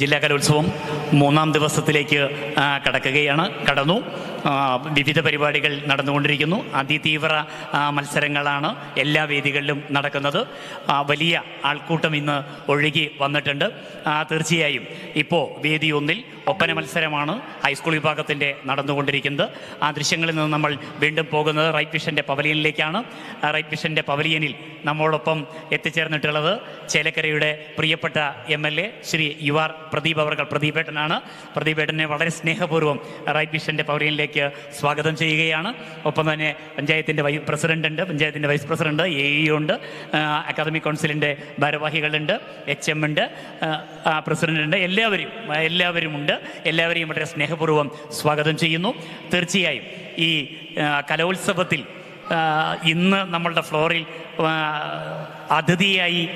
ജില്ലാ കലോത്സവം മൂന്നാം ദിവസത്തിലേക്ക് കടക്കുകയാണ്. കടന്നു. വിവിധ പരിപാടികൾ നടന്നുകൊണ്ടിരിക്കുന്നു. അതിതീവ്ര മത്സരങ്ങളാണ് എല്ലാ വേദികളിലും നടക്കുന്നത്. വലിയ ആൾക്കൂട്ടം ഇന്ന് ഒഴുകി വന്നിട്ടുണ്ട്. തീർച്ചയായും ഇപ്പോൾ വേദി ഒന്നിൽ ഒപ്പന മത്സരമാണ് ഹൈസ്കൂൾ വിഭാഗത്തിന്റെ നടന്നുകൊണ്ടിരിക്കുന്നത്. ആ ദൃശ്യങ്ങളിൽ നിന്ന് നമ്മൾ വീണ്ടും പോകുന്നത് റൈറ്റ് വിഷന്റെ പവലിയനിലേക്കാണ്. റൈറ്റ് വിഷന്റെ പവലിയനിൽ നമ്മോടൊപ്പം എത്തിച്ചേർന്നിട്ടുള്ളത് ചേലക്കരയുടെ പ്രിയപ്പെട്ട M L A Shri U R Pradeep അവർകൾ. പ്രദീപേട്ടനാണ്. പ്രദീപേട്ടനെ വളരെ സ്നേഹപൂർവം റൈറ്റ് വിഷന്റെ പവലിയനിലേക്ക് സ്വാഗതം ചെയ്യുകയാണ്. ഒപ്പം തന്നെ പഞ്ചായത്തിന്റെ വൈ പ്രസിഡന്റ് ഉണ്ട് പഞ്ചായത്തിന്റെ വൈസ് പ്രസിഡന്റ് എ ഇ ഉണ്ട്. അക്കാദമിക് കൗൺസിലിന്റെ ഭാരവാഹികളുണ്ട്. എച്ച് എം ഉണ്ട്. പ്രസിഡന്റ് ഉണ്ട് എല്ലാവരും എല്ലാവരും ഉണ്ട് എല്ലാവരെയും വളരെ സ്നേഹപൂർവം സ്വാഗതം ചെയ്യുന്നു. തീർച്ചയായും ഈ കലോത്സവത്തിൽ ഇന്ന് നമ്മളുടെ ഫ്ലോറിൽ അതിഥിയായി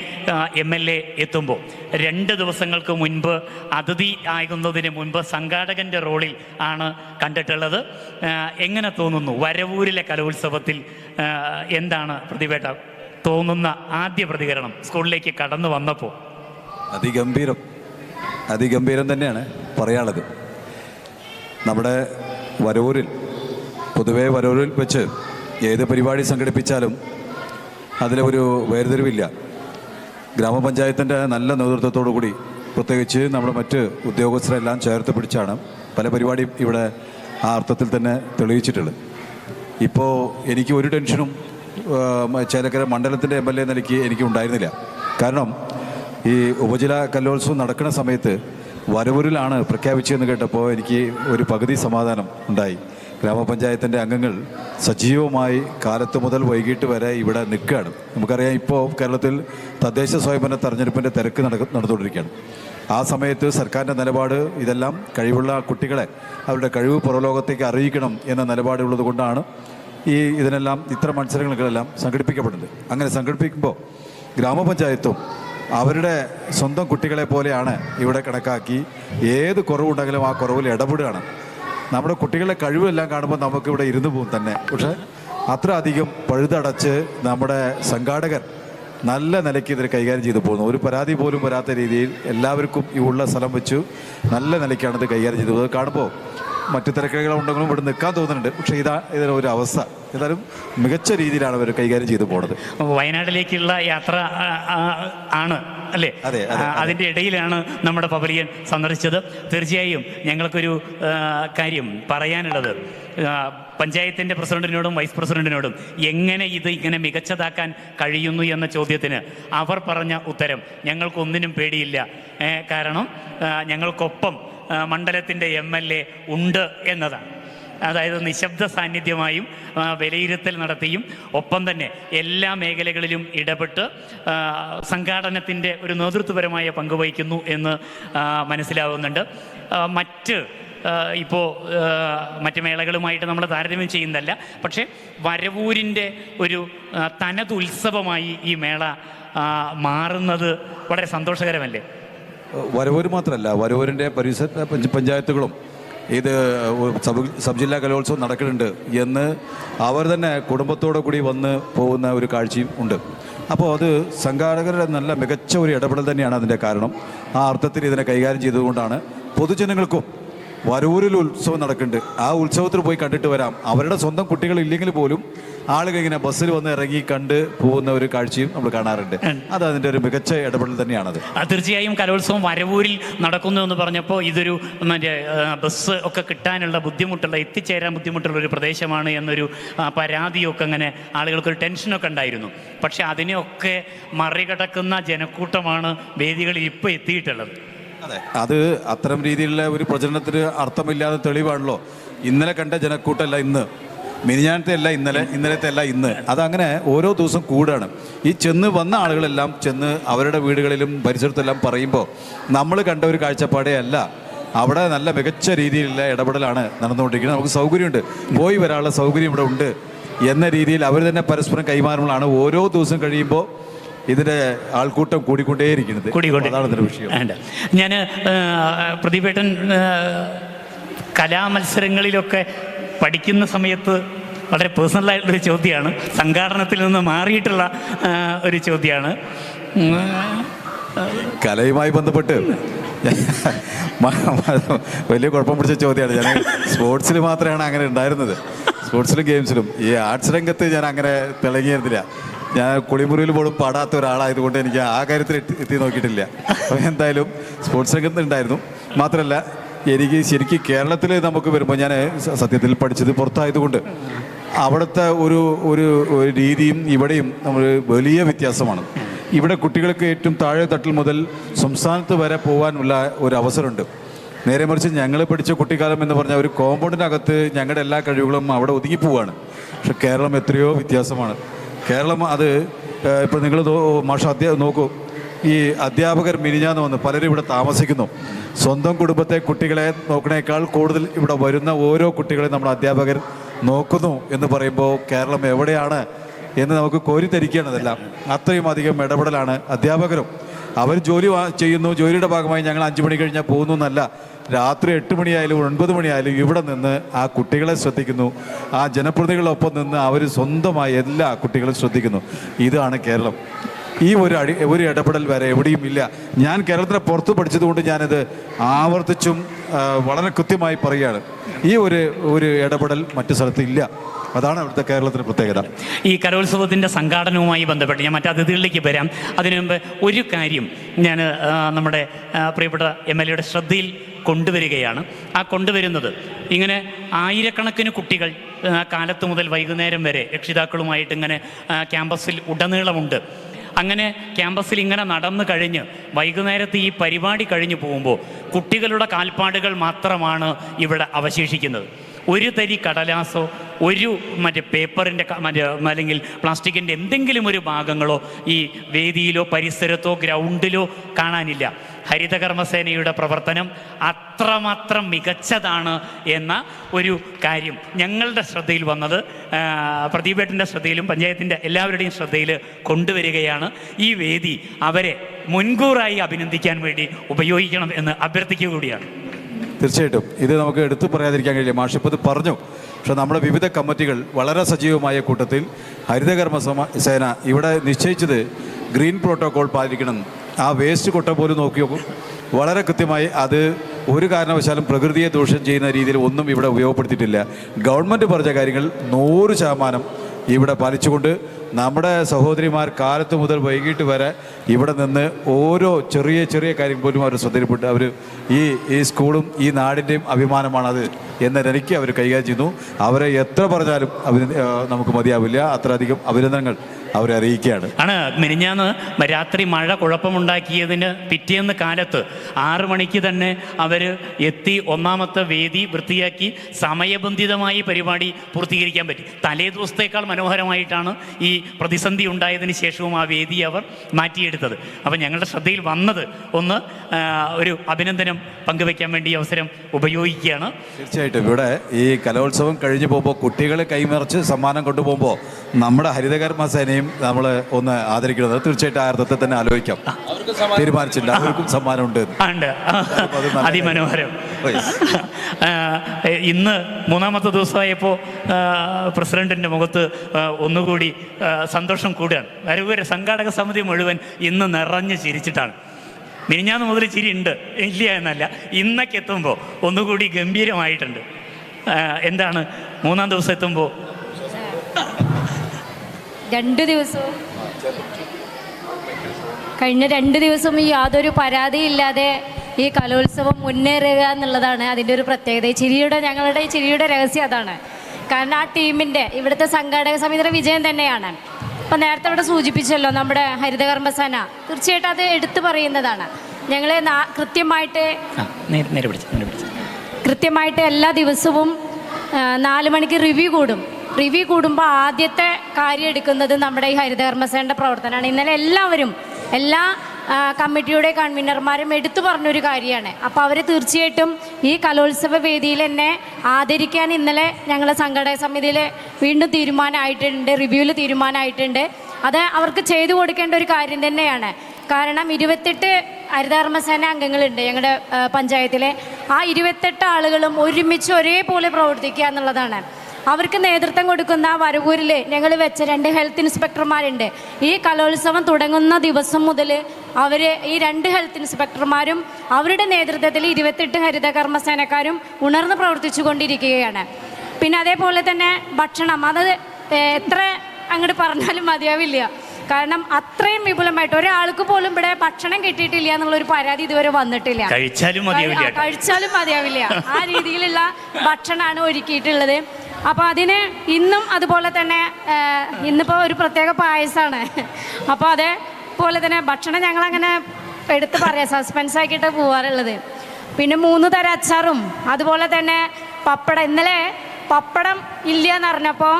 എം എൽ എ എത്തുമ്പോൾ രണ്ട് ദിവസങ്ങൾക്ക് മുൻപ് അതിഥി ആകുന്നതിന് മുൻപ് സംഘാടകന്റെ റോളിൽ ആണ് കണ്ടിട്ടുള്ളത്. എങ്ങനെ തോന്നുന്നു? വരവൂരിലെ കലോത്സവത്തിൽ എന്താണ് പ്രതിഭേട്ട? തോന്നുന്ന ആദ്യ പ്രതികരണം സ്കൂളിലേക്ക് കടന്നു വന്നപ്പോൾ. അതിഗംഭീരം. അതിഗംഭീരം തന്നെയാണ് പറയാനുള്ളത്. നമ്മുടെ വരൂരിൽ പൊതുവെ വരൂരിൽ വെച്ച് ഏത് പരിപാടി സംഘടിപ്പിച്ചാലും അതിലൊരു വേർതിരിവില്ല. ഗ്രാമപഞ്ചായത്തിന്റെ നല്ല നേതൃത്വത്തോടു കൂടി പ്രത്യേകിച്ച് നമ്മുടെ മറ്റ് ഉദ്യോഗസ്ഥരെല്ലാം ചേർത്ത് പിടിച്ചാണ് പല പരിപാടിയും ഇവിടെ ആ അർത്ഥത്തിൽ തന്നെ തെളിയിച്ചിട്ടുള്ളത്. ഇപ്പോൾ എനിക്ക് ഒരു ടെൻഷനും ചേലക്കര മണ്ഡലത്തിന്റെ എം എൽ എ നിലയ്ക്ക് എനിക്ക് ഉണ്ടായിരുന്നില്ല. കാരണം ഈ ഉപജില കലോത്സവം നടക്കുന്ന സമയത്ത് വരവൂരിലാണ് പ്രഖ്യാപിച്ചതെന്ന് കേട്ടപ്പോൾ എനിക്ക് ഒരു പകുതി സമാധാനം ഉണ്ടായി. ഗ്രാമപഞ്ചായത്തിന്റെ അംഗങ്ങൾ സജീവമായി കാലത്ത് മുതൽ വൈകിട്ട് വരെ ഇവിടെ നിൽക്കുകയാണ്. നമുക്കറിയാം ഇപ്പോൾ കേരളത്തിൽ തദ്ദേശ സ്വയംഭരണ തെരഞ്ഞെടുപ്പിന്റെ തിരക്ക് നട നടന്നുകൊണ്ടിരിക്കുകയാണ്. ആ സമയത്ത് സർക്കാരിന്റെ നിലപാട് ഇതെല്ലാം കഴിവുള്ള കുട്ടികളെ അവരുടെ കഴിവ് പുറലോകത്തേക്ക് അറിയിക്കണം എന്ന നിലപാടുള്ളത് കൊണ്ടാണ് ഈ ഇതിനെല്ലാം ഇത്തരം മത്സരങ്ങളെല്ലാം സംഘടിപ്പിക്കപ്പെടുന്നത്. അങ്ങനെ സംഘടിപ്പിക്കുമ്പോൾ ഗ്രാമപഞ്ചായത്തും അവരുടെ സ്വന്തം കുട്ടികളെ പോലെയാണ് ഇവിടെ കണക്കാക്കി ഏത് കുറവുണ്ടെങ്കിലും ആ കുറവിൽ ഇടപെടുകയാണ്. നമ്മുടെ കുട്ടികളുടെ കഴിവെല്ലാം കാണുമ്പോൾ നമുക്ക് ഇവിടെ ഇരുന്ന് പോകും തന്നെ. പക്ഷേ അത്ര അധികം പഴുതടച്ച് നമ്മുടെ സംഘാടകർ നല്ല നിലയ്ക്ക് ഇതിൽ കൈകാര്യം ചെയ്തു പോകുന്നു. ഒരു പരാതി പോലും വരാത്ത രീതിയിൽ എല്ലാവർക്കും ഈ ഉള്ള സ്ഥലം വെച്ചു നല്ല നിലയ്ക്കാണ് ഇത് കൈകാര്യം ചെയ്തത്. കാണുമ്പോൾ മറ്റു തിരക്കുകളുണ്ടെങ്കിലും ഇവിടെ നിൽക്കാൻ തോന്നുന്നുണ്ട്. പക്ഷേ ഇതാ ഇതിന് ഒരു അവസ്ഥ. ഏതായാലും മികച്ച രീതിയിലാണ് അവർ കൈകാര്യം ചെയ്തു പോണത്. വയനാട്ടിലേക്കുള്ള യാത്ര ആണ് അല്ലേ? അതെ, അതെ, അതിന്റെ ഇടയിലാണ് നമ്മുടെ പവലിയൻ സന്ദർശിച്ചത്. തീർച്ചയായും ഞങ്ങൾക്കൊരു കാര്യം പറയാനുള്ളത്. പഞ്ചായത്തിന്റെ പ്രസിഡന്റിനോടും വൈസ് പ്രസിഡന്റിനോടും എങ്ങനെ ഇത് ഇങ്ങനെ മികച്ചതാക്കാൻ കഴിയുന്നു എന്ന ചോദ്യത്തിന് അവർ പറഞ്ഞ ഉത്തരം ഞങ്ങൾക്കൊന്നിനും പേടിയില്ല. കാരണം ഞങ്ങൾക്കൊപ്പം മണ്ഡലത്തിന്റെ എം എൽ എ ഉണ്ട് എന്നതാണ്. അതായത് നിശബ്ദ സാന്നിധ്യമായും വിലയിരുത്തൽ നടത്തിയും ഒപ്പം തന്നെ എല്ലാ മേഖലകളിലും ഇടപെട്ട് സംഘാടനത്തിന്റെ ഒരു നേതൃത്വപരമായ പങ്കുവഹിക്കുന്നു എന്ന് മനസ്സിലാവുന്നുണ്ട്. മറ്റ് ഇപ്പോൾ മറ്റ് മേളകളുമായിട്ട് നമ്മൾ താരതമ്യം ചെയ്യുന്നതല്ല പക്ഷേ വരവൂരിന്റെ ഒരു തനതുത്സവമായി ഈ മേള മാറുന്നത് വളരെ സന്തോഷകരമല്ലേ? വരവൂർ മാത്രമല്ല വരവൂരിന്റെ പരിസര പഞ്ച- പഞ്ചായത്തുകളും ഇത് സബ് സബ് ജില്ലാ കലോത്സവം നടക്കുന്നുണ്ട് എന്ന് അവർ തന്നെ കുടുംബത്തോടു കൂടി വന്ന് പോകുന്ന ഒരു കാഴ്ചയും ഉണ്ട്. അപ്പോൾ അത് സംഘാടകരുടെ നല്ല മികച്ച ഒരു ഇടപെടൽ തന്നെയാണ് അതിന്റെ കാരണം. ആ അർത്ഥത്തിൽ ഇതിനെ കൈകാര്യം ചെയ്തുകൊണ്ടാണ് പൊതുജനങ്ങൾക്കും വരൂരിൽ ഉത്സവം നടക്കുന്നുണ്ട്. ആ ഉത്സവത്തിൽ പോയി കണ്ടിട്ട് വരാം. അവരുടെ സ്വന്തം കുട്ടികൾ ഇല്ലെങ്കിൽ പോലും ആളുകൾ ഇങ്ങനെ ബസ്സിൽ വന്ന് ഇറങ്ങി കണ്ട് പോകുന്ന ഒരു കാഴ്ചയും നമ്മൾ കാണാറുണ്ട്. അത് അതിന്റെ ഒരു മികച്ച ഇടപെടൽ തന്നെയാണത്. തീർച്ചയായും കലോത്സവം വരവൂരിൽ നടക്കുന്നു എന്ന് പറഞ്ഞപ്പോൾ ഇതൊരു മറ്റേ ബസ് ഒക്കെ കിട്ടാനുള്ള ബുദ്ധിമുട്ടുള്ള എത്തിച്ചേരാൻ ബുദ്ധിമുട്ടുള്ള ഒരു പ്രദേശമാണ് എന്നൊരു പരാതിയൊക്കെ അങ്ങനെ ആളുകൾക്കൊരു ടെൻഷനൊക്കെ ഉണ്ടായിരുന്നു. പക്ഷെ അതിനെയൊക്കെ മറികടക്കുന്ന ജനക്കൂട്ടമാണ് വേദികളിൽ ഇപ്പോൾ എത്തിയിട്ടുള്ളത്. അതെ. അത് അത്തരം രീതിയിലുള്ള ഒരു പ്രചരണത്തിന് അർത്ഥമില്ലാതെ തെളിവാണല്ലോ. ഇന്നലെ കണ്ട ജനക്കൂട്ടല്ല ഇന്ന്. മിനിഞ്ഞാനത്തെ അല്ല ഇന്നലെ ഇന്നലത്തെ അല്ല ഇന്ന്. അതങ്ങനെ ഓരോ ദിവസം കൂടാണ്. ഈ ചെന്ന് വന്ന ആളുകളെല്ലാം ചെന്ന് അവരുടെ വീടുകളിലും പരിസരത്തെല്ലാം പറയുമ്പോൾ നമ്മൾ കണ്ട ഒരു കാഴ്ചപ്പാടേ അല്ല. അവിടെ നല്ല മികച്ച രീതിയിലുള്ള ഇടപെടലാണ് നടന്നുകൊണ്ടിരിക്കുന്നത്. നമുക്ക് സൗകര്യമുണ്ട്. പോയി വരാനുള്ള സൗകര്യം ഇവിടെ ഉണ്ട് എന്ന രീതിയിൽ അവർ തന്നെ പരസ്പരം കൈമാറുമ്പോഴാണ് ഓരോ ദിവസം കഴിയുമ്പോൾ ഇതിന്റെ ആൾക്കൂട്ടം കൂടിക്കൊണ്ടേയിരിക്കുന്നത്. കൂടിക്കൊണ്ട് അതാണ് ഇതിന്റെ വിഷയം. ഞാൻ പ്രതിപേട്ടൻ കലാമത്സരങ്ങളിലൊക്കെ പഠിക്കുന്ന സമയത്ത് വളരെ പേഴ്സണലായിട്ടുള്ളൊരു ചോദ്യമാണ്. സംഘാടനത്തിൽ നിന്ന് മാറിയിട്ടുള്ള ഒരു ചോദ്യമാണ്. കലയുമായി ബന്ധപ്പെട്ട് വലിയ കുഴപ്പം പിടിച്ച ചോദ്യമാണ്. ഞാൻ സ്പോർട്സിൽ മാത്രമാണ് അങ്ങനെ ഉണ്ടായിരുന്നത്. സ്പോർട്സിലും ഗെയിംസിലും. ഈ ആർട്സ് രംഗത്ത് ഞാൻ അങ്ങനെ തിളങ്ങിയിരുന്നില്ല. ഞാൻ കുളിമുറിയിൽ പോലും പാടാത്ത ഒരാളായതുകൊണ്ട് എനിക്ക് ആ കാര്യത്തിൽ എത്തി നോക്കിയിട്ടില്ല. അപ്പോൾ എന്തായാലും സ്പോർട്സ് രംഗത്ത് ഉണ്ടായിരുന്നു. മാത്രമല്ല എനിക്ക് ശരിക്കും കേരളത്തിൽ നമുക്ക് വരുമ്പോൾ ഞാൻ സത്യത്തിൽ പഠിച്ചത് പുറത്തായതുകൊണ്ട് അവിടുത്തെ ഒരു ഒരു രീതിയും ഇവിടെയും നമ്മൾ വലിയ വ്യത്യാസമാണ്. ഇവിടെ കുട്ടികൾക്ക് ഏറ്റവും താഴെ തട്ടിൽ മുതൽ സംസ്ഥാനത്ത് വരെ പോകാനുള്ള ഒരു അവസരമുണ്ട്. നേരെ മറിച്ച് ഞങ്ങൾ പഠിച്ച കുട്ടിക്കാലം എന്ന് പറഞ്ഞാൽ ഒരു കോമ്പൗണ്ടിനകത്ത് ഞങ്ങളുടെ എല്ലാ കഴിവുകളും അവിടെ ഒതുങ്ങിപ്പോവാണ് പക്ഷെ കേരളം എത്രയോ വ്യത്യാസമാണ്. കേരളം അത് ഇപ്പോൾ നിങ്ങൾ മാഷ അധ്യാ നോക്കൂ. ഈ അധ്യാപകർ മിനിഞ്ഞാന്ന് വന്ന് പലരും ഇവിടെ താമസിക്കുന്നു. സ്വന്തം കുടുംബത്തെ കുട്ടികളെ നോക്കണേക്കാൾ കൂടുതൽ ഇവിടെ വരുന്ന ഓരോ കുട്ടികളെ നമ്മൾ അധ്യാപകർ നോക്കുന്നു എന്ന് പറയുമ്പോൾ കേരളം എവിടെയാണ് എന്ന് നമുക്ക് കോരിത്തരിക്കേണ്ടതെല്ലാം അത്രയും അധികം ഇടപെടലാണ് അധ്യാപകരും. അവർ ജോലി ചെയ്യുന്നു ജോലിയുടെ ഭാഗമായി ഞങ്ങൾ അഞ്ച് മണി കഴിഞ്ഞാൽ പോകുന്നു എന്നല്ല. രാത്രി എട്ട് മണിയായാലും ഒൻപത് മണിയായാലും ഇവിടെ നിന്ന് ആ കുട്ടികളെ ശ്രദ്ധിക്കുന്നു. ആ ജനപ്രതിനിധികളൊപ്പം നിന്ന് അവർ സ്വന്തമായി എല്ലാ കുട്ടികളും ശ്രദ്ധിക്കുന്നു. ഇതാണ് കേരളം. ഈ ഒരു അടി ഒരു ഇടപെടൽ വരെ എവിടെയും ഇല്ല. ഞാൻ കേരളത്തിന് പുറത്ത് പഠിച്ചതുകൊണ്ട് ഞാനത് ആവർത്തിച്ചും വളരെ കൃത്യമായി പറയുകയാണ്. ഈ ഒരു ഒരു ഇടപെടൽ മറ്റു സ്ഥലത്ത് ഇല്ല. അതാണ് അവിടുത്തെ കേരളത്തിന്റെ പ്രത്യേകത. ഈ കലോത്സവത്തിന്റെ സംഘാടനവുമായി ബന്ധപ്പെട്ട് ഞാൻ മറ്റു അതിഥികളിലേക്ക് വരാം. അതിനു മുമ്പ് ഒരു കാര്യം ഞാൻ നമ്മുടെ പ്രിയപ്പെട്ട എം എൽ എയുടെ ശ്രദ്ധയിൽ കൊണ്ടുവരികയാണ്. ആ കൊണ്ടുവരുന്നത് ഇങ്ങനെ ആയിരക്കണക്കിന് കുട്ടികൾ കാലത്ത് മുതൽ വൈകുന്നേരം വരെ രക്ഷിതാക്കളുമായിട്ട് ഇങ്ങനെ ക്യാമ്പസിൽ ഉടനീളമുണ്ട്. അങ്ങനെ ക്യാമ്പസിൽ ഇങ്ങനെ നടന്നു കഴിഞ്ഞ് വൈകുന്നേരത്ത് ഈ പരിപാടി കഴിഞ്ഞു പോകുമ്പോൾ കുട്ടികളുടെ കാൽപ്പാടുകൾ മാത്രമാണ് ഇവിടെ അവശേഷിക്കുന്നത്. ഒരു തരി കടലാസോ ഒരു മറ്റേ പേപ്പറിന്റെ മറ്റേ അല്ലെങ്കിൽ പ്ലാസ്റ്റിക്കിന്റെ എന്തെങ്കിലും ഒരു ഭാഗങ്ങളോ ഈ വേദിയിലോ പരിസരത്തോ ഗ്രൗണ്ടിലോ കാണാനില്ല. ഹരിതകർമ്മസേനയുടെ പ്രവർത്തനം അത്രമാത്രം മികച്ചതാണ് എന്ന ഒരു കാര്യം ഞങ്ങളുടെ ശ്രദ്ധയിൽ വന്നത്. പ്രദീപേട്ടിന്റെ ശ്രദ്ധയിലും പഞ്ചായത്തിന്റെ എല്ലാവരുടെയും ശ്രദ്ധയിൽ കൊണ്ടുവരികയാണ്. ഈ വേദി അവരെ മുൻകൂറായി അഭിനന്ദിക്കാൻ വേണ്ടി ഉപയോഗിക്കണം എന്ന് അഭ്യർത്ഥിക്കുക കൂടിയാണ് തീർച്ചയായിട്ടും. ഇത് നമുക്ക് എടുത്തു പറയാതിരിക്കാൻ കഴിയില്ല. മാഷിപ്പത് പറഞ്ഞു. പക്ഷെ നമ്മുടെ വിവിധ കമ്മിറ്റികൾ വളരെ സജീവമായ കൂട്ടത്തിൽ ഹരിതകർമ്മ സമ സേന ഇവിടെ നിശ്ചയിച്ചത് ഗ്രീൻ പ്രോട്ടോകോൾ പാലിക്കണം. ആ വേസ്റ്റ് കൊട്ട പോലും നോക്കി നോക്കും. വളരെ കൃത്യമായി അത് ഒരു കാരണവശാലും പ്രകൃതിയെ ദോഷം ചെയ്യുന്ന രീതിയിൽ ഒന്നും ഇവിടെ ഉപയോഗപ്പെടുത്തിയിട്ടില്ല. ഗവൺമെന്റ് പറഞ്ഞ കാര്യങ്ങൾ നൂറ് ശതമാനം ഇവിടെ പാലിച്ചുകൊണ്ട് നമ്മുടെ സഹോദരിമാർ കാലത്ത് മുതൽ വൈകിട്ട് വരെ ഇവിടെ നിന്ന് ഓരോ ചെറിയ ചെറിയ കാര്യം പോലും അവർ ശ്രദ്ധയിൽപ്പെട്ട്. അവർ ഈ ഈ സ്കൂളും ഈ നാടിന്റെയും അഭിമാനമാണത് എന്ന നിലയ്ക്ക് അവർ കൈകാര്യം ചെയ്യുന്നു അവരെ എത്ര പറഞ്ഞാലും അഭിന നമുക്ക് മതിയാവില്ല. അത്രയധികം അഭിനന്ദനങ്ങൾ അവരെ അറിയിക്കുകയാണ്. ആണ് മിനിഞ്ഞാന്ന് രാത്രി മഴ കുഴപ്പമുണ്ടാക്കിയതിന് പിറ്റേന്ന് കാലത്ത് ആറ് മണിക്ക് തന്നെ അവർ എത്തി ഒന്നാമത്തെ വേദി വൃത്തിയാക്കി സമയബന്ധിതമായി പരിപാടി പൂർത്തീകരിക്കാൻ പറ്റി. തലേ ദിവസത്തേക്കാൾ മനോഹരമായിട്ടാണ് ഈ പ്രതിസന്ധി ഉണ്ടായതിന് ശേഷവും ആ വേദി അവർ മാറ്റിയെടുത്തത്. അപ്പം ഞങ്ങളുടെ ശ്രദ്ധയിൽ വന്നത് ഒന്ന് ഒരു അഭിനന്ദനം പങ്കുവെക്കാൻ വേണ്ടി അവസരം ഉപയോഗിക്കുകയാണ്. തീർച്ചയായിട്ടും. ഇവിടെ ഈ കലോത്സവം കഴിഞ്ഞു പോകുമ്പോൾ കുട്ടികളെ കൈമറിച്ച് സമ്മാനം കൊണ്ടുപോകുമ്പോൾ നമ്മുടെ ഹരിതകർമ്മ സേനയും നമ്മൾ ഒന്ന് ആദരിക്കുന്നത് തീർച്ചയായിട്ടും ആ അർത്ഥത്തിൽ തന്നെ ആലോചിക്കാം. തീരുമാനിച്ചിട്ടുണ്ട്. അവർക്കും സമ്മാനമുണ്ട്. എന്ന്. ഉണ്ട്. അതിമനോഹരം. ഇന്ന് മൂന്നാമത്തെ ദിവസമായപ്പോൾ പ്രസിഡന്റിന്റെ മുഖത്ത് ഒന്നുകൂടി സന്തോഷം കൂടുകയാണ്. വരവൂര് സംഘാടക സമിതി മുഴുവൻ ഇന്ന് നിറഞ്ഞ് ചിരിച്ചിട്ടാണ്. മിനിഞ്ഞാന്ന് മുതൽ ചിരി ഉണ്ട്. ഇല്ല എന്നല്ല. ഇന്നൊക്കെ എത്തുമ്പോൾ ഒന്നുകൂടി ഗംഭീരമായിട്ടുണ്ട്. എന്താണ്? മൂന്നാം ദിവസം എത്തുമ്പോൾ രണ്ട് ദിവസവും. കഴിഞ്ഞ രണ്ട് ദിവസം ഈ യാതൊരു പരാതിയില്ലാതെ ഈ കലോത്സവം മുന്നേറുക എന്നുള്ളതാണ് അതിന്റെ ഒരു പ്രത്യേകത. ഈ ചിരിയുടെ ഞങ്ങളുടെ ഈ ചിരിയുടെ രഹസ്യം അതാണ്. കാരണം ആ ടീമിന്റെ ഇവിടുത്തെ സംഘാടക സമിതിയുടെ വിജയം തന്നെയാണ്. ഇപ്പം നേരത്തെ ഇവിടെ സൂചിപ്പിച്ചല്ലോ നമ്മുടെ ഹരിതകർമ്മസേന. തീർച്ചയായിട്ടും അത് എടുത്തു പറയുന്നതാണ്. ഞങ്ങൾ കൃത്യമായിട്ട് കൃത്യമായിട്ട് എല്ലാ ദിവസവും നാല് മണിക്ക് റിവ്യൂ കൂടും. റിവ്യൂ കൂടുമ്പോൾ ആദ്യത്തെ കാര്യം എടുക്കുന്നത് നമ്മുടെ ഈ ഹരിതകർമ്മസേനയുടെ പ്രവർത്തനമാണ്. ഇന്നലെ എല്ലാവരും എല്ലാ കമ്മിറ്റിയുടെ കൺവീനർമാരും എടുത്തു പറഞ്ഞൊരു കാര്യമാണ്. അപ്പോൾ അവർ തീർച്ചയായിട്ടും ഈ കലോത്സവ വേദിയിൽ എന്നെ ആദരിക്കാൻ ഇന്നലെ ഞങ്ങളെ സംഘടക സമിതിയിൽ വീണ്ടും തീരുമാനമായിട്ടുണ്ട് റിവ്യൂവിൽ തീരുമാനമായിട്ടുണ്ട്. അത് അവർക്ക് ചെയ്തു കൊടുക്കേണ്ട ഒരു കാര്യം തന്നെയാണ്. കാരണം ഇരുപത്തെട്ട് ഹരിതകർമ്മസേന അംഗങ്ങളുണ്ട് ഞങ്ങളുടെ പഞ്ചായത്തിലെ. ആ ഇരുപത്തെട്ട് ആളുകളും ഒരുമിച്ച് ഒരേപോലെ പ്രവർത്തിക്കുക എന്നുള്ളതാണ്. അവർക്ക് നേതൃത്വം കൊടുക്കുന്ന വരവൂരിൽ ഞങ്ങൾ വെച്ച രണ്ട് ഹെൽത്ത് ഇൻസ്പെക്ടർമാരുണ്ട് ഈ കലോത്സവം തുടങ്ങുന്ന ദിവസം മുതൽ അവർ ഈ രണ്ട് ഹെൽത്ത് ഇൻസ്പെക്ടർമാരും അവരുടെ നേതൃത്വത്തിൽ ഇരുപത്തെട്ട് ഹരിതകർമ്മസേനക്കാരും ഉണർന്ന് പ്രവർത്തിച്ചു കൊണ്ടിരിക്കുകയാണ് പിന്നെ അതേപോലെ തന്നെ ഭക്ഷണം. അത് എത്ര അങ്ങോട്ട് പറഞ്ഞാലും മതിയാവില്ല. കാരണം അത്രയും വിപുലമായിട്ട് ഒരാൾക്ക് പോലും ഇവിടെ ഭക്ഷണം കിട്ടിയിട്ടില്ല എന്നുള്ളൊരു പരാതി ഇതുവരെ വന്നിട്ടില്ല. കഴിച്ചാലും മതിയാവില്ല ആ, കഴിച്ചാലും മതിയാവില്ല. ആ രീതിയിലുള്ള ഭക്ഷണമാണ് ഒരുക്കിയിട്ടുള്ളത്. അപ്പോൾ അതിന് ഇന്നും അതുപോലെ തന്നെ ഇന്നിപ്പോ ഇന്നിപ്പോൾ ഒരു പ്രത്യേക പായസമാണ് അപ്പോൾ അതേപോലെ തന്നെ ഭക്ഷണം ഞങ്ങൾ അങ്ങനെ എടുത്ത് പറയാം സസ്പെൻസ് ആക്കിയിട്ട് പോവാറുള്ളത്. പിന്നെ മൂന്ന് തരം അച്ചാറും അതുപോലെ തന്നെ പപ്പടം. ഇന്നലെ പപ്പടം ഇല്ല എന്ന് പറഞ്ഞപ്പോൾ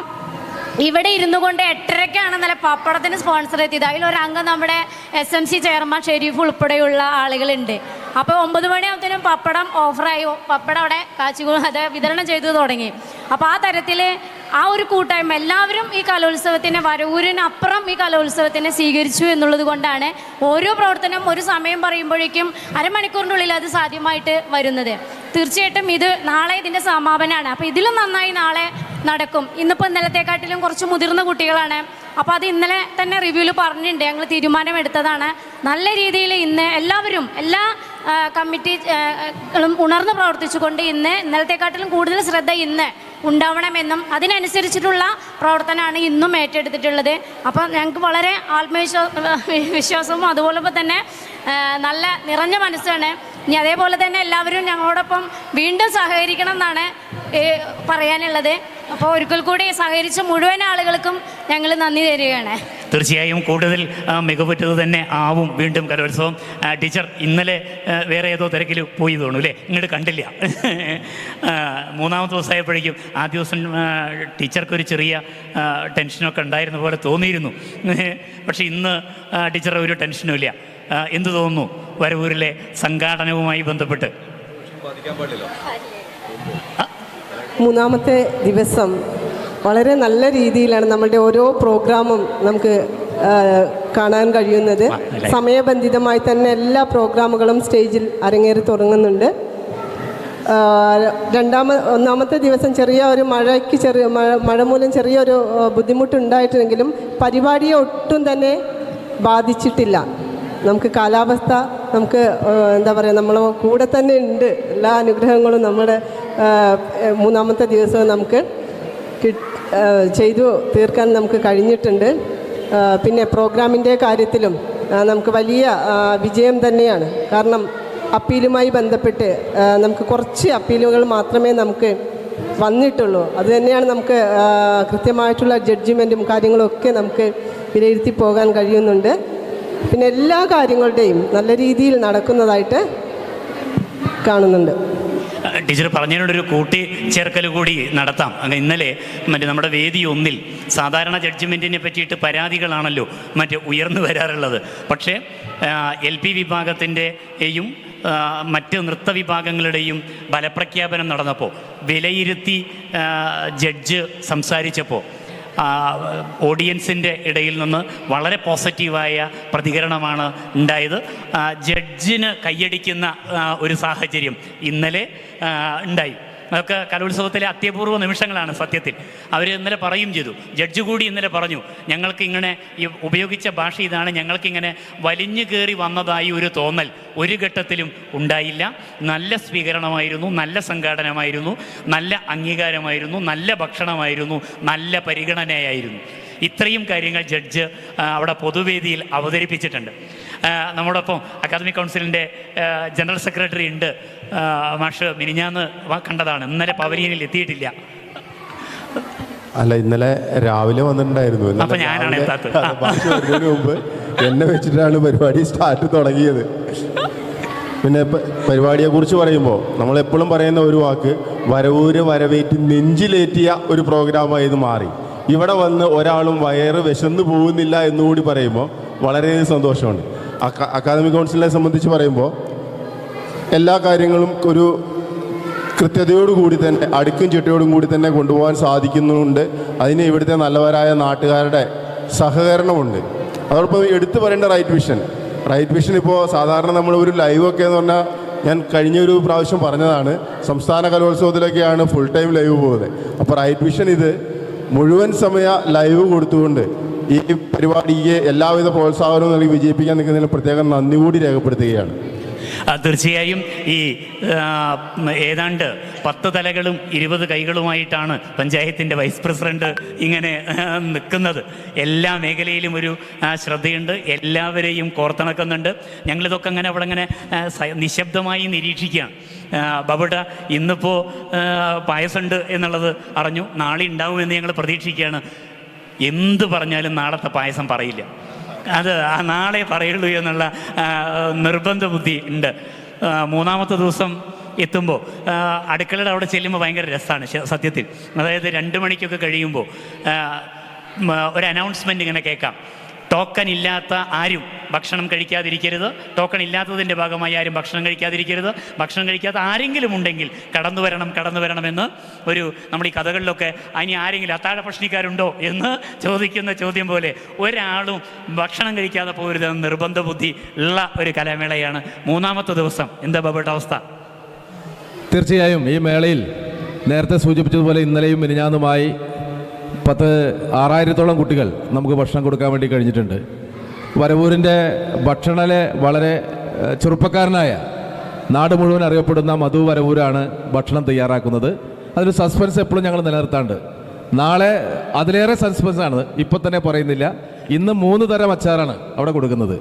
ഇവിടെ ഇരുന്നു കൊണ്ട് എട്ടരയ്ക്കാണ് ഇന്നലെ പപ്പടത്തിന് സ്പോൺസർ എത്തിയത്. അംഗം നമ്മുടെ S M C chairman Sharif ഉൾപ്പെടെയുള്ള ആളുകളുണ്ട്. അപ്പോൾ ഒമ്പത് മണിയാകുമ്പോഴത്തേനും പപ്പടം ഓഫറായി. പപ്പടം അവിടെ കാച്ചി അത് വിതരണം ചെയ്തു തുടങ്ങി. അപ്പോൾ ആ തരത്തിൽ ആ ഒരു കൂട്ടായ്മ എല്ലാവരും ഈ കലോത്സവത്തിനെ വരവൂരിനപ്പുറം ഈ കലോത്സവത്തിനെ സ്വീകരിച്ചു എന്നുള്ളത് കൊണ്ടാണ് ഓരോ പ്രവർത്തനം ഒരു സമയം പറയുമ്പോഴേക്കും അരമണിക്കൂറിനുള്ളിൽ അത് സാധ്യമായിട്ട് വരുന്നത്. തീർച്ചയായിട്ടും ഇത് നാളെ ഇതിന്റെ സമാപനമാണ്. അപ്പോൾ ഇതിലും നന്നായി നാളെ നടക്കും. ഇന്നിപ്പോൾ ഇന്നലത്തെക്കാട്ടിലും കുറച്ച് മുതിർന്ന കുട്ടികളാണ്. അപ്പോൾ അത് ഇന്നലെ തന്നെ റിവ്യൂവിൽ പറഞ്ഞിട്ടുണ്ട്. ഞങ്ങൾ തീരുമാനമെടുത്തതാണ്. നല്ല രീതിയിൽ ഇന്ന് എല്ലാവരും എല്ലാ ആ, കമ്മിറ്റി ആ, കളും ഉണർന്ന് പ്രവർത്തിച്ചുകൊണ്ട് ഇന്ന് ഇന്നലത്തെക്കാട്ടിലും കൂടുതൽ ശ്രദ്ധ ഇന്ന് ഉണ്ടാവണമെന്നും അതിനനുസരിച്ചിട്ടുള്ള പ്രവർത്തനമാണ് ഇന്നും ഏറ്റെടുത്തിട്ടുള്ളത്. അപ്പോൾ ഞങ്ങൾക്ക് വളരെ ആത്മവിശ്വാസ വിശ്വാസവും അതുപോലെ തന്നെ നല്ല നിറഞ്ഞ മനസ്സാണ്. ഇനി അതേപോലെ തന്നെ എല്ലാവരും ഞങ്ങളോടൊപ്പം വീണ്ടും സഹകരിക്കണം എന്നാണ് പറയാനുള്ളത്. അപ്പോൾ ഒരിക്കൽ കൂടി സഹകരിച്ച മുഴുവൻ ആളുകൾക്കും ഞങ്ങൾ നന്ദി തരികയാണ്. തീർച്ചയായും കൂടുതൽ മികവുറ്റത് തന്നെ ആവും വീണ്ടും കലോത്സവം. ടീച്ചർ ഇന്നലെ വേറെ ഏതോ തിരക്കിൽ പോയി തോന്നു അല്ലേ? ഇങ്ങോട്ട് കണ്ടില്ല. മൂന്നാമത്തെ ദിവസമായപ്പോഴേക്കും ആ ദിവസം ടീച്ചർക്കൊരു ചെറിയ ടെൻഷനൊക്കെ ഉണ്ടായിരുന്ന പോലെ തോന്നിയിരുന്നു. പക്ഷേ ഇന്ന് ടീച്ചർ ഒരു ടെൻഷനും ഇല്ല. എന്ത് തോന്നുന്നു? വരവൂരിലെ സംഘാടനവുമായി ബന്ധപ്പെട്ട്. മൂന്നാമത്തെ ദിവസം വളരെ നല്ല രീതിയിലാണ് നമ്മളുടെ ഓരോ പ്രോഗ്രാമും നമുക്ക് കാണാൻ കഴിയുന്നത്. സമയബന്ധിതമായി തന്നെ എല്ലാ പ്രോഗ്രാമുകളും സ്റ്റേജിൽ അരങ്ങേറി തുടങ്ങുന്നുണ്ട്. രണ്ടാമ ഒന്നാമത്തെ ദിവസം ചെറിയ ഒരു മഴയ്ക്ക് ചെറിയ മഴ മഴ മൂലം ചെറിയൊരു ബുദ്ധിമുട്ടുണ്ടായിട്ടുണ്ടെങ്കിലും പരിപാടിയെ ഒട്ടും തന്നെ ബാധിച്ചിട്ടില്ല. നമുക്ക് കാലാവസ്ഥ നമുക്ക് എന്താ പറയുക നമ്മൾ കൂടെ തന്നെ ഉണ്ട്. എല്ലാ അനുഗ്രഹങ്ങളും നമ്മുടെ മൂന്നാമത്തെ ദിവസവും നമുക്ക് ചെയ്തു തീർക്കാൻ നമുക്ക് കഴിഞ്ഞിട്ടുണ്ട്. പിന്നെ പ്രോഗ്രാമിന്റെ കാര്യത്തിലും നമുക്ക് വലിയ വിജയം തന്നെയാണ്. കാരണം അപ്പീലുമായി ബന്ധപ്പെട്ട് നമുക്ക് കുറച്ച് അപ്പീലുകൾ മാത്രമേ നമുക്ക് വന്നിട്ടുള്ളൂ. അത് തന്നെയാണ് നമുക്ക് കൃത്യമായിട്ടുള്ള ജഡ്ജിമെന്റും കാര്യങ്ങളും ഒക്കെ നമുക്ക് വിലയിരുത്തി പോകാൻ കഴിയുന്നുണ്ട്. പിന്നെ എല്ലാ കാര്യങ്ങളുടെയും നല്ല രീതിയിൽ നടക്കുന്നതായിട്ട് കാണുന്നുണ്ട്. ടീച്ചർ പറഞ്ഞതിനോടൊരു കൂട്ടി ചേർക്കൽ കൂടി നടത്താം. അങ്ങ് ഇന്നലെ മറ്റേ നമ്മുടെ വേദി ഒന്നിൽ സാധാരണ ജഡ്ജ്മെന്റിനെ പറ്റിയിട്ട് പരാതികളാണല്ലോ മറ്റേ ഉയർന്നു വരാറുള്ളത്. പക്ഷേ എൽ പി വിഭാഗത്തിന്റെയും മറ്റ് നൃത്ത വിഭാഗങ്ങളുടെയും ഫലപ്രഖ്യാപനം നടന്നപ്പോൾ വിലയിരുത്തി ജഡ്ജ് സംസാരിച്ചപ്പോൾ ഓഡിയൻസിന്റെ ഇടയിൽ നിന്ന് വളരെ പോസിറ്റീവായ പ്രതികരണമാണ് ഉണ്ടായത്. ജഡ്ജിന് കൈയടിക്കുന്ന ഒരു സാഹചര്യം ഇന്നലെ ഉണ്ടായി. അതൊക്കെ കലോത്സവത്തിലെ അത്യപൂർവ നിമിഷങ്ങളാണ് സത്യത്തിൽ. അവർ ഇന്നലെ പറയും ചെയ്തു. ജഡ്ജ് കൂടി ഇന്നലെ പറഞ്ഞു ഞങ്ങൾക്ക് ഇങ്ങനെ ഈ ഉപയോഗിച്ച ഭാഷ ഇതാണ് ഞങ്ങൾക്കിങ്ങനെ വലിഞ്ഞു കയറി വന്നതായി ഒരു തോന്നൽ ഒരു ഘട്ടത്തിലും ഉണ്ടായില്ല. നല്ല സ്വീകരണമായിരുന്നു നല്ല സംഘാടനമായിരുന്നു നല്ല അംഗീകാരമായിരുന്നു നല്ല ഭക്ഷണമായിരുന്നു നല്ല പരിഗണനയായിരുന്നു. ഇത്രയും കാര്യങ്ങൾ ജഡ്ജ് അവിടെ പൊതുവേദിയിൽ അവതരിപ്പിച്ചിട്ടുണ്ട്. നമ്മോടൊപ്പം അക്കാദമിക് കൗൺസിലിന്റെ ജനറൽ സെക്രട്ടറി ഉണ്ട്. മാഷ് മിനിഞ്ഞാന്ന് കണ്ടതാണ്. ഇന്നലെ പവലിയനിൽ എത്തിയിട്ടില്ല. അല്ല ഇന്നലെ രാവിലെ വന്നിട്ടുണ്ടായിരുന്നു. മുമ്പ് എന്നെ വെച്ചിട്ടാണ് പരിപാടി സ്റ്റാർട്ട് തുടങ്ങിയത്. പിന്നെ പരിപാടിയെ കുറിച്ച് പറയുമ്പോൾ നമ്മൾ എപ്പോഴും പറയുന്ന ഒരു വാക്ക് വരവൂര് വരവേറ്റ് നെഞ്ചിലേറ്റിയ ഒരു പ്രോഗ്രാമായി ഇത് മാറി. ഇവിടെ വന്ന് ഒരാളും വയറ് വിശന്നു പോകുന്നില്ല എന്നുകൂടി പറയുമ്പോൾ വളരെ സന്തോഷമുണ്ട് അക്കാദമിക് കൗൺസിലിനെ സംബന്ധിച്ച് പറയുമ്പോൾ എല്ലാ കാര്യങ്ങളും ഒരു കൃത്യതയോടുകൂടി തന്നെ അടുക്കും ചിട്ടയോടും കൂടി തന്നെ കൊണ്ടുപോകാൻ സാധിക്കുന്നുണ്ട്. അതിന് ഇവിടുത്തെ നല്ലവരായ നാട്ടുകാരുടെ സഹകരണമുണ്ട്. അതോടൊപ്പം എടുത്തു പറയേണ്ട റൈറ്റ് വിഷൻ. റൈറ്റ് വിഷൻ ഇപ്പോൾ സാധാരണ നമ്മൾ ഒരു ലൈവ് ഒക്കെ എന്ന് പറഞ്ഞാൽ ഞാൻ കഴിഞ്ഞൊരു പ്രാവശ്യം പറഞ്ഞതാണ് സംസ്ഥാന കലോത്സവത്തിലൊക്കെയാണ് ഫുൾ ടൈം ലൈവ് പോകുന്നത്. അപ്പോൾ റൈറ്റ് വിഷൻ ഇത് മുഴുവൻ സമയ ലൈവ് കൊടുത്തുകൊണ്ട് ഈ പരിപാടിക്ക് എല്ലാവിധ പ്രോത്സാഹനവും നൽകി വിജയിപ്പിക്കാൻ നിൽക്കുന്നതിന് പ്രത്യേകം നന്ദി കൂടി രേഖപ്പെടുത്തുകയാണ്. തീർച്ചയായും ഈ ഏതാണ്ട് പത്ത് തലകളും ഇരുപത് കൈകളുമായിട്ടാണ് പഞ്ചായത്തിന്റെ വൈസ് പ്രസിഡന്റ് ഇങ്ങനെ നിൽക്കുന്നത്. എല്ലാ മേഖലയിലും ഒരു ശ്രദ്ധയുണ്ട്. എല്ലാവരെയും കോർത്തിണക്കുന്നുണ്ട്. ഞങ്ങളിതൊക്കെ അങ്ങനെ അവിടെ അങ്ങനെ നിശബ്ദമായി നിരീക്ഷിക്കുകയാണ് ബബുട്ട ഇന്നിപ്പോൾ പായസമുണ്ട് എന്നുള്ളത് അറിഞ്ഞു. നാളെ ഉണ്ടാവുമെന്ന് ഞങ്ങൾ പ്രതീക്ഷിക്കുകയാണ്. എന്ത് പറഞ്ഞാലും നാളത്തെ പായസം പറയില്ല. അത് ആ നാളെ പറയുള്ളൂ എന്നുള്ള നിർബന്ധ ബുദ്ധി ഉണ്ട്. മൂന്നാമത്തെ ദിവസം എത്തുമ്പോൾ അടുക്കളയുടെ അവിടെ ചെല്ലുമ്പോൾ ഭയങ്കര രസമാണ് സത്യത്തിൽ. അതായത് രണ്ട് മണിക്കൊക്കെ കഴിയുമ്പോൾ ഒരു അനൗൺസ്മെന്റ് ഇങ്ങനെ കേൾക്കാം. ടോക്കൺ ഇല്ലാത്ത ആരും ഭക്ഷണം കഴിക്കാതിരിക്കരുത്. ടോക്കൺ ഇല്ലാത്തതിന്റെ ഭാഗമായി ആരും ഭക്ഷണം കഴിക്കാതിരിക്കരുത്. ഭക്ഷണം കഴിക്കാത്ത ആരെങ്കിലും ഉണ്ടെങ്കിൽ കടന്നു വരണം കടന്നു വരണമെന്ന് ഒരു നമ്മൾ ഈ കഥകളിലൊക്കെ ഇനി ആരെങ്കിലും അത്താഴ ഭക്ഷണിക്കാരുണ്ടോ എന്ന് ചോദിക്കുന്ന ചോദ്യം പോലെ ഒരാളും ഭക്ഷണം കഴിക്കാതെ പോകരുതെന്ന് നിർബന്ധ ബുദ്ധി ഉള്ള ഒരു കലാമേളയാണ് മൂന്നാമത്തെ ദിവസം. എന്താ ബാബയുടെ അവസ്ഥ? തീർച്ചയായും ഈ മേളയിൽ നേരത്തെ സൂചിപ്പിച്ചതുപോലെ ഇന്നലെയും മിനിഞ്ഞാന്നുമായി പത്ത് ആറായിരത്തോളം കുട്ടികൾ നമുക്ക് ഭക്ഷണം കൊടുക്കാൻ വേണ്ടി കഴിഞ്ഞിട്ടുണ്ട്. വരവൂരിന്റെ ഭക്ഷണലെ വളരെ ചെറുപ്പക്കാരനായ നാട് മുഴുവൻ അറിയപ്പെടുന്ന മധു വരവൂരാണ് ഭക്ഷണം തയ്യാറാക്കുന്നത്. അതിന് സസ്പെൻസ് എപ്പോഴും ഞങ്ങൾ നിലനിർത്താണ്ട്. നാളെ അതിലേറെ സസ്പെൻസ് ആണ്. ഇപ്പം തന്നെ പറയുന്നില്ല. ഇന്ന് മൂന്ന് തരം അച്ചാറാണ് അവിടെ കൊടുക്കുന്നത്.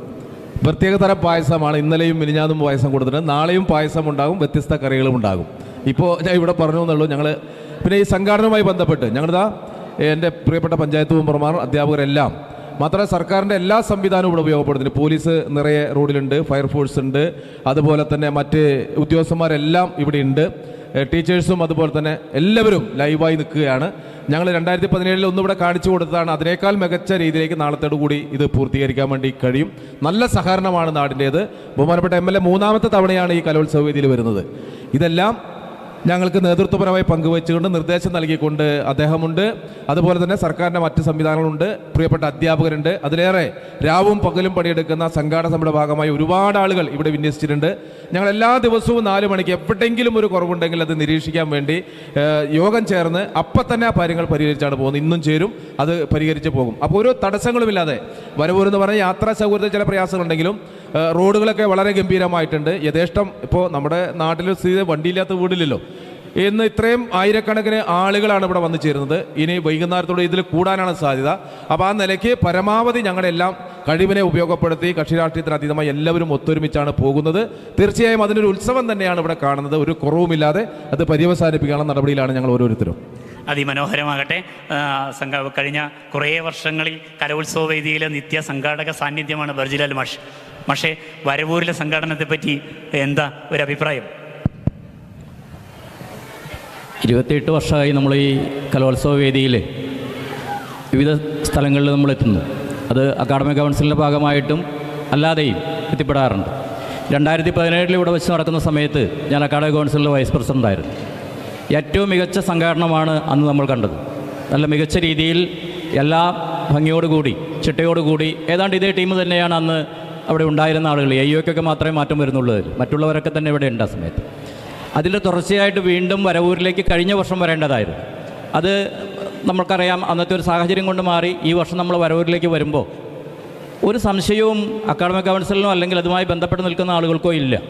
പ്രത്യേക തരം പായസമാണ്. ഇന്നലെയും മിനിഞ്ഞാതും പായസം കൊടുത്തിട്ടുണ്ട്. നാളെയും പായസം ഉണ്ടാകും. വ്യത്യസ്ത കറികളും ഉണ്ടാകും. ഇപ്പോൾ ഞാൻ ഇവിടെ പറഞ്ഞു എന്നുള്ളൂ ഞങ്ങൾ പിന്നെ ഈ സംഘാടനവുമായി ബന്ധപ്പെട്ട് ഞങ്ങളിതാ എന്റെ പ്രിയപ്പെട്ട പഞ്ചായത്ത് മെമ്പർമാർ അധ്യാപകരെല്ലാം. മാത്രമല്ല സർക്കാരിന്റെ എല്ലാ സംവിധാനവും ഇവിടെ ഉപയോഗപ്പെടുത്തുന്നു പോലീസ് നിറയെ റോഡിലുണ്ട് ഫയർഫോഴ്സ് ഉണ്ട്. അതുപോലെ തന്നെ മറ്റ് ഉദ്യോഗസ്ഥന്മാരെല്ലാം ഇവിടെ ഉണ്ട്. ടീച്ചേഴ്സും അതുപോലെ തന്നെ എല്ലാവരും ലൈവായി നിൽക്കുകയാണ്. ഞങ്ങൾ രണ്ടായിരത്തി പതിനേഴിൽ ഒന്നിവിടെ കാണിച്ചു കൊടുത്തതാണ്. അതിനേക്കാൾ മികച്ച രീതിയിലേക്ക് നാളത്തോടു കൂടി ഇത് പൂർത്തീകരിക്കാൻ വേണ്ടി കഴിയും. നല്ല സഹകരണമാണ് നാടിന്റേത് ബഹുമാനപ്പെട്ട എ മൂന്നാമത്തെ തവണയാണ് ഈ കലോത്സവ വേദിയിൽ വരുന്നത്. ഇതെല്ലാം ഞങ്ങൾക്ക് നേതൃത്വപരമായി പങ്കുവച്ചുകൊണ്ട് നിർദ്ദേശം നൽകിക്കൊണ്ട് അദ്ദേഹമുണ്ട്. അതുപോലെ തന്നെ സർക്കാരിന്റെ മറ്റ് സംവിധാനങ്ങളുണ്ട്. പ്രിയപ്പെട്ട അധ്യാപകരുണ്ട്. അതിലേറെ രാവും പകലും പണിയെടുക്കുന്ന സംഘാടന സമിതിയുടെ ഭാഗമായി ഒരുപാട് ആളുകൾ ഇവിടെ വിന്യസിച്ചിട്ടുണ്ട്. ഞങ്ങൾ എല്ലാ ദിവസവും നാല് മണിക്ക് എപ്പോഴെങ്കിലും ഒരു കുറവുണ്ടെങ്കിൽ അത് നിരീക്ഷിക്കാൻ വേണ്ടി യോഗം ചേർന്ന് അപ്പം തന്നെ ആ കാര്യങ്ങൾ പരിഹരിച്ചാണ് പോകുന്നത്. ഇന്നും ചേരും അത് പരിഹരിച്ച് പോകും. അപ്പോൾ ഓരോ തടസ്സങ്ങളുമില്ലാതെ വരവൂരെന്ന് പറഞ്ഞാൽ യാത്രാ സൗകര്യത്തിൽ ചില പ്രയാസങ്ങളുണ്ടെങ്കിലും റോഡുകളൊക്കെ വളരെ ഗംഭീരമായിട്ടുണ്ട്. യഥേഷ്ടം ഇപ്പോൾ നമ്മുടെ നാട്ടിൽ സ്ഥിതി വണ്ടിയില്ലാത്ത വീടില്ലല്ലോ. ഇന്ന് ഇത്രയും ആയിരക്കണക്കിന് ആളുകളാണ് ഇവിടെ വന്നു ചേരുന്നത്. ഇനി വൈകുന്നേരത്തോടെ ഇതിൽ കൂടാനാണ് സാധ്യത. അപ്പോൾ ആ നിലയ്ക്ക് പരമാവധി ഞങ്ങളെല്ലാം കഴിവിനെ ഉപയോഗപ്പെടുത്തി കക്ഷി രാഷ്ട്രീയത്തിന് അതീതമായി എല്ലാവരും ഒത്തൊരുമിച്ചാണ് പോകുന്നത്. തീർച്ചയായും അതിനൊരു ഉത്സവം തന്നെയാണ് ഇവിടെ കാണുന്നത്. ഒരു കുറവുമില്ലാതെ അത് പര്യവസാനിപ്പിക്കാനുള്ള നടപടിയിലാണ് ഞങ്ങൾ ഓരോരുത്തരും. അതിമനോഹരമാകട്ടെ. സംഘ കഴിഞ്ഞ കുറേ വർഷങ്ങളിൽ കലോത്സവ വേദിയിലെ നിത്യ സംഘാടക സാന്നിധ്യമാണ് ബർജിലാൽ മാഷ്. പക്ഷേ വരവൂരിലെ സംഘാടനത്തെപ്പറ്റി എന്താ ഒരു അഭിപ്രായം ഇരുപത്തിയെട്ട് വർഷമായി നമ്മൾ ഈ കലോത്സവ വേദിയിൽ വിവിധ സ്ഥലങ്ങളിൽ നമ്മൾ എത്തുന്നു. അത് അക്കാഡമിക് കൗൺസിലിന്റെ ഭാഗമായിട്ടും അല്ലാതെയും എത്തിപ്പെടാറുണ്ട്. രണ്ടായിരത്തി പതിനേഴിൽ ഇവിടെ വെച്ച് നടക്കുന്ന സമയത്ത് ഞാൻ അക്കാഡമിക് കൗൺസിലിന്റെ വൈസ് പ്രസിഡന്റായിരുന്നു ഏറ്റവും മികച്ച സംഘടനമാണ് അന്ന് നമ്മൾ കണ്ടത്. നല്ല മികച്ച രീതിയിൽ എല്ലാ ഭംഗിയോടുകൂടി ചിട്ടയോടുകൂടി ഏതാണ്ട് ഇതേ ടീം തന്നെയാണ് അന്ന് അവിടെ ഉണ്ടായിരുന്ന ആളുകൾ. എയ്യോക്കൊക്കെ മാത്രമേ മാറ്റം വരുന്നുള്ളൂ. മറ്റുള്ളവരൊക്കെ തന്നെ ഇവിടെ ഉണ്ട് ആ സമയത്ത്. അതിന്റെ തുടർച്ചയായിട്ട് വീണ്ടും വരവൂരിലേക്ക് കഴിഞ്ഞ വർഷം വരേണ്ടതായിരുന്നു. അത് നമ്മൾക്കറിയാം അന്നത്തെ ഒരു സാഹചര്യം കൊണ്ട് മാറി ഈ വർഷം നമ്മൾ വരവൂരിലേക്ക് വരുമ്പോൾ ഒരു സംശയവും അക്കാഡമിക് കൗൺസിലിനോ അല്ലെങ്കിൽ അതുമായി ബന്ധപ്പെട്ട് നിൽക്കുന്ന ആളുകൾക്കോ ഇല്ല.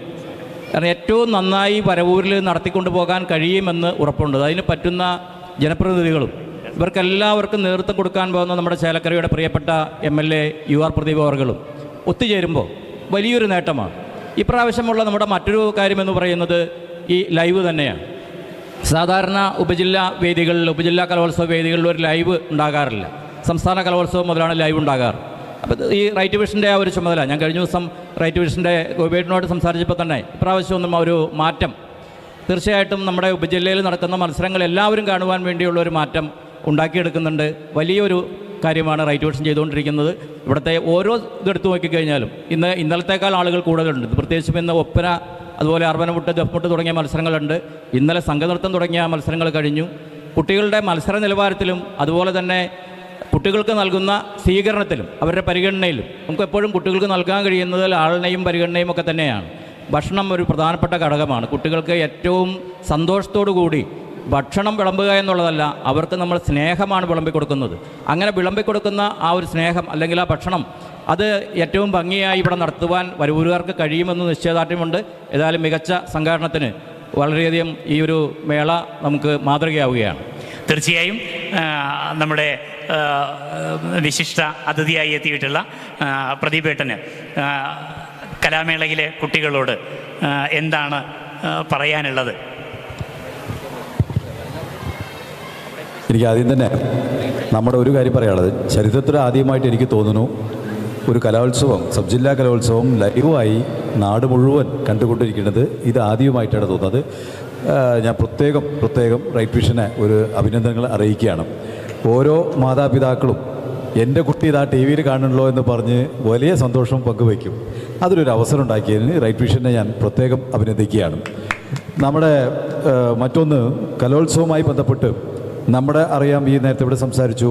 കാരണം ഏറ്റവും നന്നായി വരവൂരിൽ നടത്തിക്കൊണ്ടു പോകാൻ കഴിയുമെന്ന് ഉറപ്പുണ്ട്. അതിന് പറ്റുന്ന ജനപ്രതിനിധികളും ഇവർക്കെല്ലാവർക്കും നേതൃത്വം കൊടുക്കാൻ പോകുന്ന നമ്മുടെ ചേലക്കരയുടെ പ്രിയപ്പെട്ട M L A U R Pradeep അവർകളും ഒത്തുചേരുമ്പോൾ വലിയൊരു നേട്ടമാണ്. ഇപ്രാവശ്യമുള്ള നമ്മുടെ മറ്റൊരു കാര്യമെന്ന് പറയുന്നത് ഈ ലൈവ് തന്നെയാണ്. സാധാരണ ഉപജില്ലാ വേദികളിൽ ഉപജില്ലാ കലോത്സവ വേദികളിൽ ഒരു ലൈവ് ഉണ്ടാകാറില്ല. സംസ്ഥാന കലോത്സവം മുതലാണ് ലൈവ് ഉണ്ടാകാറ്. അപ്പോൾ ഈ റൈറ്റ് വിഷന്റെ ആ ഒരു ചുമതല ഞാൻ കഴിഞ്ഞ ദിവസം റൈറ്റ് വിഷന്റെ ഗോപേട്ടിനോട് സംസാരിച്ചപ്പോൾ തന്നെ ഇപ്രാവശ്യം ഒന്നും ഒരു മാറ്റം തീർച്ചയായിട്ടും നമ്മുടെ ഉപജില്ലയിൽ നടക്കുന്ന മത്സരങ്ങൾ എല്ലാവരും കാണുവാൻ വേണ്ടിയുള്ള ഒരു മാറ്റം ഉണ്ടാക്കിയെടുക്കുന്നുണ്ട്. വലിയൊരു കാര്യമാണ് റൈറ്റ് വിഷൻ ചെയ്തുകൊണ്ടിരിക്കുന്നത്. ഇവിടുത്തെ ഓരോ ഇതെടുത്ത് നോക്കിക്കഴിഞ്ഞാലും ഇന്ന് ഇന്നലത്തേക്കാൾ ആളുകൾ കൂടുതലുണ്ട്. പ്രത്യേകിച്ചും ഇന്ന് ഒപ്പന അതുപോലെ അർബനമുട്ട് ദഫ്മുട്ട് തുടങ്ങിയ മത്സരങ്ങളുണ്ട്. ഇന്നലെ സംഘനൃത്തം തുടങ്ങിയ മത്സരങ്ങൾ കഴിഞ്ഞു. കുട്ടികളുടെ മത്സര നിലവാരത്തിലും അതുപോലെ തന്നെ കുട്ടികൾക്ക് നൽകുന്ന സ്വീകരണത്തിലും അവരുടെ പരിഗണനയിലും നമുക്ക് എപ്പോഴും കുട്ടികൾക്ക് നൽകാൻ കഴിയുന്നത് ആളിനെയും പരിഗണനയും ഒക്കെ തന്നെയാണ്. ഭക്ഷണം ഒരു പ്രധാനപ്പെട്ട ഘടകമാണ്. കുട്ടികൾക്ക് ഏറ്റവും സന്തോഷത്തോടു കൂടി ഭക്ഷണം വിളമ്പുക എന്നുള്ളതല്ല അവർക്ക് നമ്മൾ സ്നേഹമാണ് വിളമ്പി കൊടുക്കുന്നത് അങ്ങനെ വിളമ്പി കൊടുക്കുന്ന ആ ഒരു സ്നേഹം അല്ലെങ്കിൽ ആ ഭക്ഷണം അത് ഏറ്റവും ഭംഗിയായി ഇവിടെ നടത്തുവാൻ വരവൂരുകാർക്ക് കഴിയുമെന്ന് നിശ്ചയദാർഢ്യമുണ്ട്. ഏതായാലും മികച്ച സംഘാടനത്തിന് വളരെയധികം ഈ ഒരു മേള നമുക്ക് മാതൃകയാവുകയാണ്. തീർച്ചയായും നമ്മുടെ വിശിഷ്ട അതിഥിയായി എത്തിയിട്ടുള്ള പ്രദീപേട്ടന് കലാമേളയിലെ കുട്ടികളോട് എന്താണ് പറയാനുള്ളത്? എനിക്ക് ആദ്യം തന്നെ നമ്മുടെ ഒരു കാര്യം പറയാനുള്ളത്. ചരിത്രത്തിൽ ആദ്യമായിട്ട് എനിക്ക് തോന്നുന്നു ഒരു കലോത്സവം സബ് ജില്ലാ കലോത്സവം ലൈവായി നാട് മുഴുവൻ കണ്ടുകൊണ്ടിരിക്കുന്നത് ഇത് ആദ്യമായിട്ടാണ് തോന്നുന്നത്. ഞാൻ പ്രത്യേകം പ്രത്യേകം റൈറ്റ് വിഷനെ ഒരു അഭിനന്ദനങ്ങൾ അറിയിക്കുകയാണ്. ഓരോ മാതാപിതാക്കളും എന്റെ കുട്ടി ഇതാ ടി വിയിൽ കാണണല്ലോ എന്ന് പറഞ്ഞ് വലിയ സന്തോഷം പങ്കുവയ്ക്കും. അതിലൊരു അവസരം ഉണ്ടാക്കിയതിന് റൈറ്റ് വിഷനെ ഞാൻ പ്രത്യേകം അഭിനന്ദിക്കുകയാണ്. നമ്മുടെ മറ്റൊന്ന് കലോത്സവവുമായി ബന്ധപ്പെട്ട് നമ്മുടെ അറിയാം ഈ നേരത്തെ ഇവിടെ സംസാരിച്ചു.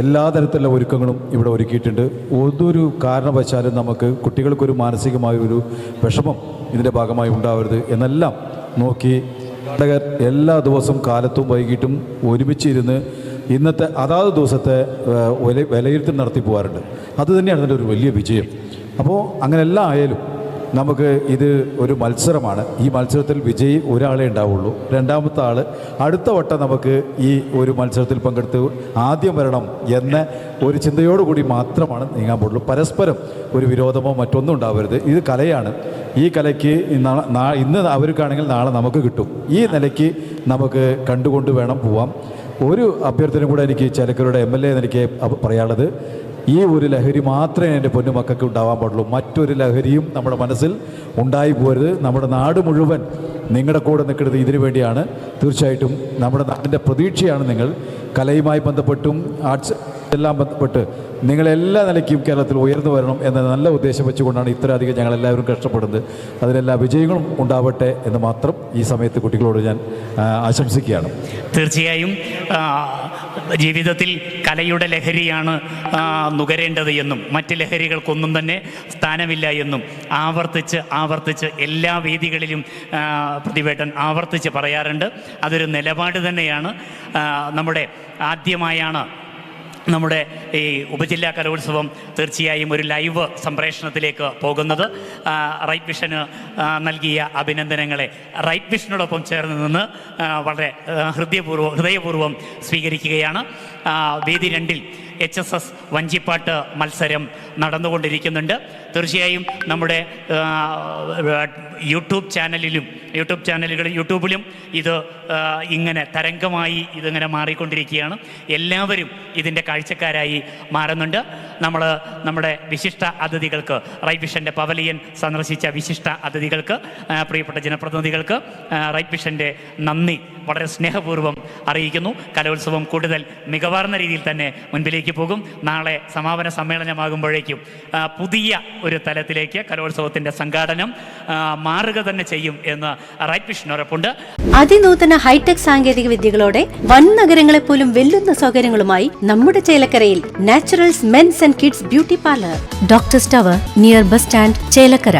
എല്ലാ തരത്തിലുള്ള ഒരുക്കങ്ങളും ഇവിടെ ഒരുക്കിയിട്ടുണ്ട്. ഒതൊരു കാരണവശാലും നമുക്ക് കുട്ടികൾക്കൊരു മാനസികമായ ഒരു വിഷമം ഇതിന്റെ ഭാഗമായി ഉണ്ടാവരുത് എന്നെല്ലാം നോക്കി നാടകർ എല്ലാ ദിവസവും കാലത്തും വൈകിട്ടും ഒരുമിച്ചിരുന്ന് ഇന്നത്തെ അതാത് ദിവസത്തെ വില വിലയിരുത്തൽ നടത്തി പോകാറുണ്ട് അത് തന്നെയാണ് അതിന്റെ ഒരു വലിയ വിജയം. അപ്പോൾ അങ്ങനെല്ലാം ആയാലും നമുക്ക് ഇത് ഒരു മത്സരമാണ്. ഈ മത്സരത്തിൽ വിജയി ഒരാളെ ഉണ്ടാവുള്ളൂ. രണ്ടാമത്തെ ആൾ അടുത്ത വട്ടം നമുക്ക് ഈ ഒരു മത്സരത്തിൽ പങ്കെടുത്ത് ആദ്യം വരണം എന്ന ഒരു ചിന്തയോടുകൂടി മാത്രമാണ് നീങ്ങാൻ പാടുള്ളൂ പരസ്പരം ഒരു വിരോധമോ മറ്റൊന്നും ഉണ്ടാവരുത്. ഇത് കലയാണ്. ഈ കലയ്ക്ക് ഇന്ന് അവർക്കാണെങ്കിൽ നാളെ നമുക്ക് കിട്ടും. ഈ നിലയ്ക്ക് നമുക്ക് കണ്ടുകൊണ്ട് വേണം പോവാം. ഒരു അഭ്യർത്ഥന കൂടെ എനിക്ക് ചിലക്കരുടെ എം എൽ എ എനിക്ക് പറയാനുള്ളത്. ഈ ഒരു ലഹരി മാത്രമേ എന്റെ പൊന്നുമക്കൾക്ക് ഉണ്ടാവാൻ പാടുള്ളൂ. മറ്റൊരു ലഹരിയും നമ്മുടെ മനസ്സിൽ ഉണ്ടായി പോരുത്. നമ്മുടെ നാട് മുഴുവൻ നിങ്ങളുടെ കൂടെ നിൽക്കുന്നത് ഇതിനു വേണ്ടിയാണ്. തീർച്ചയായിട്ടും നമ്മുടെ നാടിന്റെ പ്രതീക്ഷയാണ് നിങ്ങൾ. കലയുമായി ബന്ധപ്പെട്ടും ആർട്സ് എല്ലാം ബന്ധപ്പെട്ട് നിങ്ങളെല്ലാ നിലയ്ക്കും കേരളത്തിൽ ഉയർന്നു വരണം എന്ന നല്ല ഉദ്ദേശം വെച്ചുകൊണ്ടാണ് ഇത്രയധികം ഞങ്ങളെല്ലാവരും കഷ്ടപ്പെടുന്നത്. അതിനെല്ലാ വിജയങ്ങളും ഉണ്ടാവട്ടെ എന്ന് മാത്രം ഈ സമയത്ത് കുട്ടികളോട് ഞാൻ ആശംസിക്കുകയാണ്. തീർച്ചയായും ജീവിതത്തിൽ കലയുടെ ലഹരിയാണ് നുകരേണ്ടത് എന്നും മറ്റ് ലഹരികൾക്കൊന്നും തന്നെ സ്ഥാനമില്ല എന്നും ആവർത്തിച്ച് ആവർത്തിച്ച് എല്ലാ വേദികളിലും പ്രതിവേട്ടൻ ആവർത്തിച്ച് പറയാറുണ്ട്. അതൊരു നിലപാട് തന്നെയാണ്. നമ്മുടെ ആദ്യമായാണ് നമ്മുടെ ഈ ഉപജില്ലാ കലോത്സവം തീർച്ചയായും ഒരു ലൈവ് സംപ്രേഷണത്തിലേക്ക് പോകുന്നത്. റൈറ്റ് വിഷന് നൽകിയ അഭിനന്ദനങ്ങളെ റൈറ്റ് വിഷനോടൊപ്പം ചേർന്ന് നിന്ന് വളരെ ഹൃദയപൂർവം ഹൃദയപൂർവം സ്വീകരിക്കുകയാണ്. വേദി രണ്ടിൽ എച്ച് എസ് എസ് വഞ്ചിപ്പാട്ട് മത്സരം നടന്നുകൊണ്ടിരിക്കുന്നുണ്ട്. തീർച്ചയായും നമ്മുടെ യൂട്യൂബ് ചാനലിലും യൂട്യൂബ് ചാനലുകളിൽ യൂട്യൂബിലും ഇത് ഇങ്ങനെ തരംഗമായി ഇതിങ്ങനെ മാറിക്കൊണ്ടിരിക്കുകയാണ്. എല്ലാവരും ഇതിന്റെ കാഴ്ചക്കാരായി മാറുന്നുണ്ട്. നമ്മൾ നമ്മുടെ വിശിഷ്ട അതിഥികൾക്ക് റൈറ്റ് വിഷന്റെ പവലിയൻ സന്ദർശിച്ച വിശിഷ്ട അതിഥികൾക്ക് പ്രിയപ്പെട്ട ജനപ്രതിനിധികൾക്ക് റൈറ്റ് വിഷന്റെ നന്ദി വളരെ സ്നേഹപൂർവം അറിയിക്കുന്നു. കലോത്സവം കൂടുതൽ മികവാർന്ന രീതിയിൽ തന്നെ മുൻപിലേക്ക് പോകും. നാളെ സമാപന സമ്മേളനമാകുമ്പോഴേക്കും പുതിയ ഒരു തലത്തിലേക്ക് കലോത്സവത്തിന്റെ സംഘാടനം മാറുക തന്നെ ചെയ്യും എന്ന് റൈറ്റ് വിഷൻ ഉറപ്പുണ്ട്. അതിനൂതന ഹൈടെക് സാങ്കേതിക വിദ്യകളോടെ വൻ നഗരങ്ങളെ പോലും വെല്ലുന്ന സൗകര്യങ്ങളുമായി നമ്മുടെ ചേലക്കരയിൽ Naturals men's and kids beauty parlour doctor tower near bus stand Chelakkara.